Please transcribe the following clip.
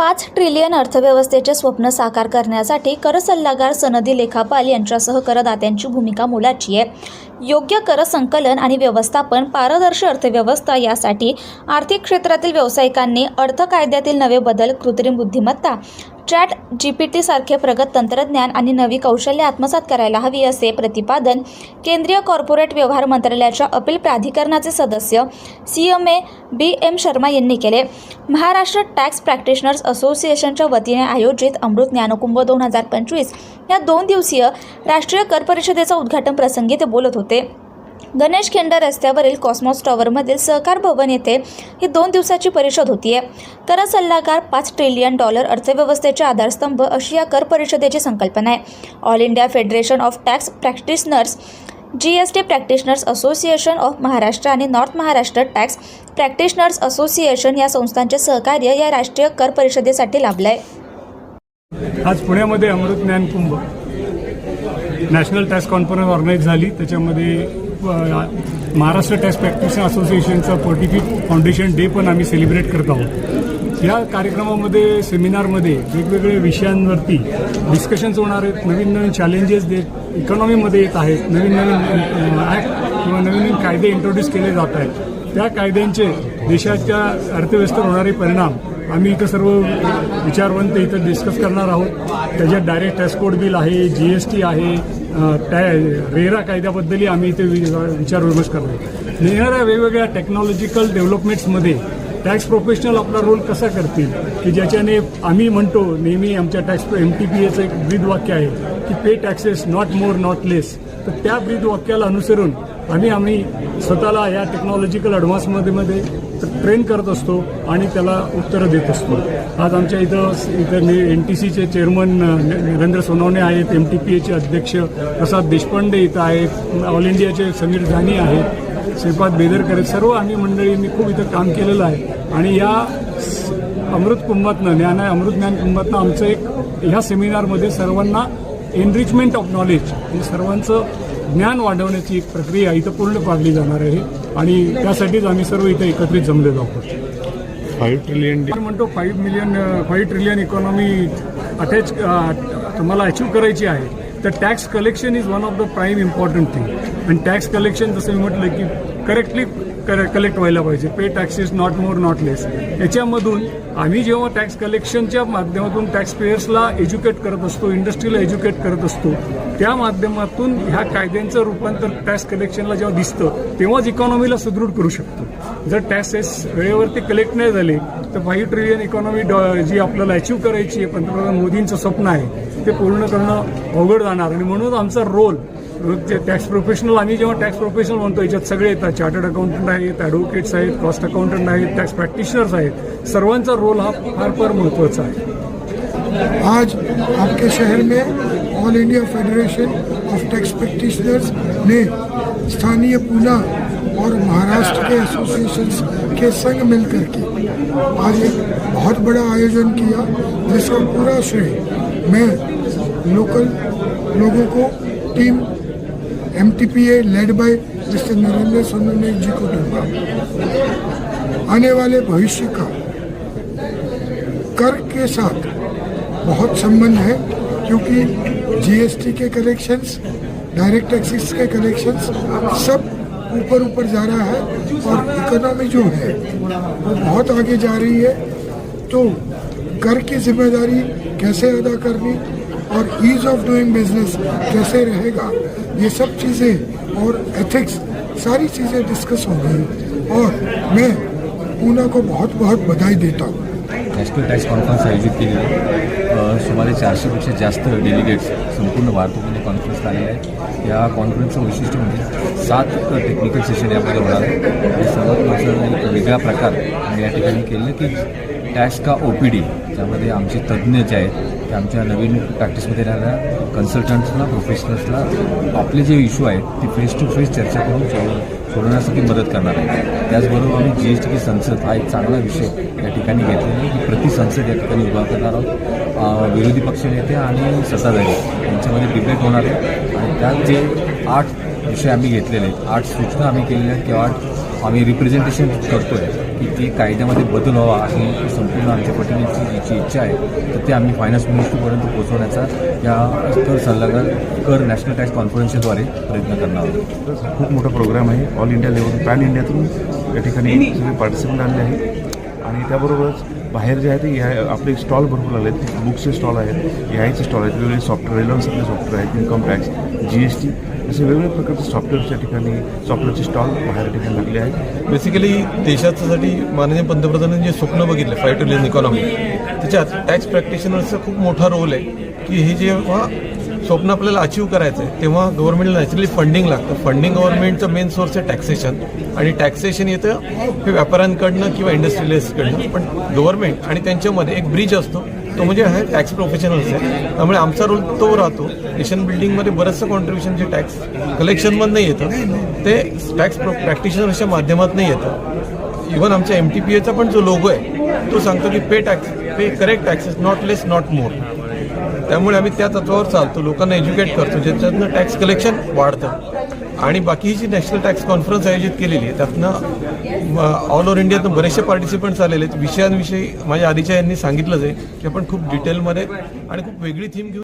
पाच ट्रिलियन अर्थव्यवस्थेचे स्वप्न साकार करण्यासाठी कर सल्लागार सनदी लेखापाल यांच्यासह करदात्यांची भूमिका मोलाची आहे. योग्य कर संकलन आणि व्यवस्थापन पारदर्शी अर्थव्यवस्था यासाठी आर्थिक क्षेत्रातील व्यावसायिकांनी अर्थ कायद्यातील नवे बदल कृत्रिम बुद्धिमत्ता चॅट जी पी टी सारखे प्रगत तंत्रज्ञान आणि नवी कौशल्य आत्मसात करायला हवी असे प्रतिपादन केंद्रीय कॉर्पोरेट व्यवहार मंत्रालयाच्या अपील प्राधिकरणाचे सदस्य C M A B M Sharma यांनी केले. महाराष्ट्र टॅक्स प्रॅक्टिशनर्स असोसिएशनच्या वतीने आयोजित अमृत ज्ञानकुंभ दोन हजार पंचवीस या दोन दिवसीय राष्ट्रीय कर परिषदेचा उद्घाटन प्रसंगी ते बोलत होते. गणेश खिंड रस्त्यावरील कॉस्मॉस टॉवरमधील सहकार भवन येथे ही दोन दिवसाची परिषद होती आहे कर सल्लागार पाच ट्रिलियन डॉलर अर्थव्यवस्थेचे आधारस्तंभ अशी या कर परिषदेची संकल्पना आहे. All India federation of tax practitioners G S T practitioners association of Maharashtra आणि north Maharashtra tax practitioners association या संस्थांचे सहकार्य या राष्ट्रीय कर परिषदेसाठी लाभलं आहे आज पुण्यामध्ये Amrit Gyan Kumbh. National tax conference organise झाली. त्याच्यामध्ये महाराष्ट्र टॅक्स प्रॅक्टिशनर असोसिएशनचा फोर्टी फिफ्थ फाउंडेशन डे पण आम्ही सेलिब्रेट करत आहोत. या कार्यक्रमामध्ये सेमिनारमध्ये वेगवेगळ्या विषयांवरती डिस्कशन्स होणार आहेत नवीन नवीन चॅलेंजेस दे इकॉनॉमीमध्ये येत आहेत नवीन नवीन ॲक्ट किंवा नवीन नवीन कायदे इंट्रोड्यूस केले जात आहेत. त्या कायद्यांचे देशाच्या अर्थव्यवस्थेवर होणारे परिणाम आम्ही इथं सर्व विचारवंत इथं डिस्कस करणार आहोत. त्याच्यात डायरेक्ट टॅक्स कोड बिल आहे जी एस टी आहे टॅ रेरा कायद्याबद्दलही आम्ही इथे वि- विचार विमर्श करतो येणाऱ्या वेगवेगळ्या टेक्नॉलॉजिकल डेव्हलपमेंट्समध्ये टॅक्स प्रोफेशनल आपला रोल कसा करतील? की ज्याच्याने आम्ही म्हणतो नेहमी आमच्या टॅक्स एम टी पी एचं एक ब्रीदवाक्य आहे की pay taxes not more not less तर त्या ब्रीदवाक्याला अनुसरून आम्ही आम्ही स्वतःला या टेक्नॉलॉजिकल ॲडव्हान्समध्ये मध्ये ट्रेन करत असतो आणि त्याला उत्तरं देत असतो. आज आमच्या इथं इथं एन टी सीचे चेअरमन नरेंद्र सोनवणे आहेत एम टी पी एचे अध्यक्ष प्रसाद देशपांडे इथं आहेत ऑल इंडियाचे समीर जानी आहेत श्रीपाद बेदरकर आहेत. सर्व आम्ही मंडळींनी खूप इथं काम केलेलं आहे. आणि या अमृत कुंभातनं ज्ञान आहे अमृत ज्ञान कुंभातनं आमचं एक ह्या सेमिनारमध्ये सर्वांना एनरिचमेंट ऑफ नॉलेज म्हणजे सर्वांचं ज्ञान वाढवण्याची एक प्रक्रिया इथं पूर्ण पाडली जाणार आहे. आणि त्यासाठीच आम्ही सर्व इथं एकत्रित जमलेलो आहोत. फाईव्ह ट्रिलियन म्हणतो five million five trillion economy attach तुम्हाला अचीव्ह करायची आहे. तर tax collection is one of the prime important thing आणि टॅक्स कलेक्शन जसं मी म्हटलं की करेक्टली कलेक्ट व्हायला पाहिजे. Pay tax is not more not less याच्यामधून आम्ही जेव्हा टॅक्स कलेक्शनच्या माध्यमातून टॅक्स पेयर्सला एज्युकेट करत असतो इंडस्ट्रीला एज्युकेट करत असतो त्या माध्यमातून ह्या कायद्यांचं रूपांतर टॅक्स कलेक्शनला जेव्हा दिसतं तेव्हाच इकॉनॉमीला सुदृढ करू शकतो. जर टॅक्सेस वेळेवरती कलेक्ट नाही झाले तर फाईव्ह ट्रिलियन इकॉनॉमी जी आपल्याला अचीव्ह करायची आहे पंतप्रधान मोदींचं स्वप्न आहे ते पूर्ण करणं अवघड जाणार. आणि म्हणून आमचा रोल जे टॅक्स प्रोफेशनल आम्ही जेव्हा टॅक्स प्रोफेशनल म्हणतो याच्यात सगळे येतात. चार्टर्ड अकाउंटंट आहेत ॲडव्होकेट्स आहेत कॉस्ट अकाउंटंट आहेत टॅक्स प्रॅक्टिशनर्स आहेत. सर्वांचा रोल हा फार फार महत्त्वाचा आहे. आज आपके शहर में all India federation of tax practitioners ने स्थानीय पूना और महाराष्ट्र के एसोसिएशंस के संग मिलकर के आज एक बहुत बड़ा आयोजन किया जिसका पूरा श्रेय मैं लोकल लोगों को team M T P A led by mister Narendra Sonone ji को दूँगा आने वाले भविष्य का कर के साथ बहुत संबंध है, क्योंकि जीएसटी के कलेक्शंस डायरेक्ट टैक्सेस के कलेक्शंस सब ऊपर ऊपर जा रहा है और इकोनॉमी जो है, वो बहुत आगे जा रही है। तो कर की ज़िम्मेदारी कैसे अदा करनी और ईज ऑफ़ डूइंग बिज़नेस कैसे रहेगा। ये सब चीज़ें और एथिक्स सारी चीज़ें डिस्कस हो गई। और मैं पूना को बहुत बहुत बधाई देता हूँ। नॅशनल टॅक्स कॉन्फरन्स आयोजित केली सुमारे चारशेपेक्षा जास्त डेलिगेट्स संपूर्ण भारतामध्ये कॉन्फरन्सला आलेले आहेत या कॉन्फरन्सचं वैशिष्ट्य म्हणजे सात टेक्निकल सेशन यामध्ये होणार आहे सर्वात महत्त्वाचा वेगळा प्रकार या ठिकाणी केलेला की टॅक्स का ओ पी डी त्यामध्ये आमचे तज्ज्ञ जे आहेत ते आमच्या नवीन प्रॅक्टिसमध्ये येणाऱ्या कन्सल्टंट्सला प्रोफेशनल्सला आपले जे इश्यू आहेत ते फेस टू फेस चर्चा करून सोड सोडवण्यासाठी मदत करणार आहे त्याचबरोबर आम्ही जी एस टी संसद हा एक चांगला विषय या ठिकाणी घेतलेला आहे की प्रति संसद या ठिकाणी उभा करणार आहोत. विरोधी विरोधी पक्षनेते आणि सत्ताधारी यांच्यामध्ये डिबेट होणार आहे. आणि त्यात जे आठ विषय आम्ही घेतलेले आहेत आठ सूचना आम्ही केलेल्या आहेत किंवा आठ आम्ही रिप्रेझेंटेशन करतोय की ते कायद्यामध्ये बदल व्हावा अशी संपूर्ण आमच्या प्रतिनिधीची जी इच्छा आहे तर ते आम्ही फायनान्स मिनिस्ट्रीपर्यंत पोहोचवण्याचा या कर सल्लागार कर नॅशनल टॅक्स कॉन्फरन्सच्याद्वारे प्रयत्न करणार आहोत. खूप मोठा प्रोग्राम आहे. ऑल इंडिया लेवल पॅन इंडियातून या ठिकाणी पार्टिसिपंट आणले आहेत आणि त्याबरोबरच बाहेर जे आहे ते या आपले स्टॉल भरपूर आले आहेत बुक्सचे स्टॉल आहेत यायचे स्टॉल आहेत वेगवेगळे सॉफ्टवेअर रेलॉन्सचे सॉफ्टवेअर आहेत income tax G S T असे वेगवेगळ्या प्रकारचे सॉफ्टवेअरच्या ठिकाणी सॉफ्टवेअरचे स्टॉल बाहेर ठिकाणी लागले आहेत. बेसिकली देशासाठी माननीय पंतप्रधानांनी जे स्वप्न बघितलं फाय लेन इकॉनॉमी त्याच्यात टॅक्स प्रॅक्टिशनरचा खूप मोठा रोल आहे की हे जेव्हा स्वप्न आपल्याला अचीव करायचं आहे तेव्हा गव्हर्नमेंटला नॅचरली फंडिंग लागतं. फंडिंग गव्हर्नमेंटचं मेन सोर्स आहे टॅक्सेशन आणि टॅक्सेशन येतं हे व्यापाऱ्यांकडनं किंवा इंडस्ट्रियलिस्टकडनं पण गव्हर्नमेंट आणि त्यांच्यामध्ये एक ब्रिज असतो. तो म्हणजे आहे टॅक्स प्रोफेशनल्स आहे. त्यामुळे आमचा रोल तो राहतो. नेशन बिल्डिंगमध्ये बरंचसं कॉन्ट्रीब्युशन जे टॅक्स कलेक्शनमधनं येतं ते टॅक्स प्रो प्रॅक्टिशनर्सच्या माध्यमातून येतं. इव्हन आमच्या एम टी पी एचा पण जो लोगो आहे तो सांगतो की pay tax pay correct taxes not less not more त्यामुळे आम्ही त्या तत्वावर चालतो. लोकांना एज्युकेट करतो. ज्याच्यातनं टॅक्स कलेक्शन वाढतं. आणि बाकी जी नॅशनल टॅक्स कॉन्फरन्स आयोजित केलेली आहे त्यातनं ऑल ओव्हर इंडियातनं बरेचसे पार्टिसिपंट्स आलेले आहेत. विषयांविषयी माझ्या आधीच्या यांनी सांगितलंच आहे की आपण खूप डिटेलमध्ये आणि खूप वेगळी थीम घेऊन